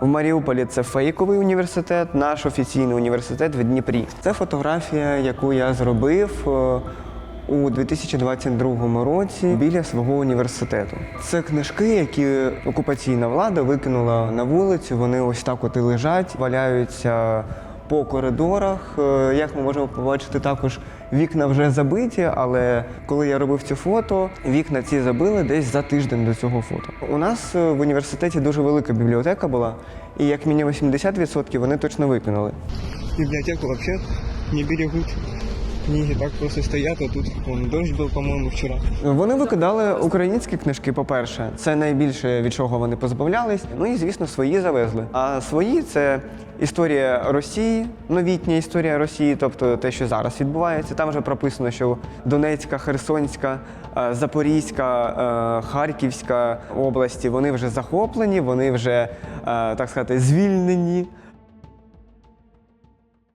В Маріуполі це фейковий університет, наш офіційний університет в Дніпрі. Це фотографія, яку я зробив е, у 2022 році біля свого університету. Це книжки, які окупаційна влада викинула на вулицю. Вони ось так от і лежать, валяються по коридорах. Е, Як ми можемо побачити, також вікна вже забиті, але коли я робив це фото, вікна ці забили десь за тиждень до цього фото. У нас е, в університеті дуже велика бібліотека була, і як мінімум 80% вони точно викинули. Бібліотеку взагалі не берегут. Книги так просто стоят, а тут вон, дождь был, по-моему, вчера. Вони викидали українські книжки, по-перше, це найбільше від чого вони позбавлялись. Ну і звісно, свої завезли. А свої це історія Росії, новітня історія Росії, тобто те, що зараз відбувається. Там вже прописано, що Донецька, Херсонська, е, Запорізька, е, Харківська області вони вже захоплені, вони вже е, так сказати звільнені.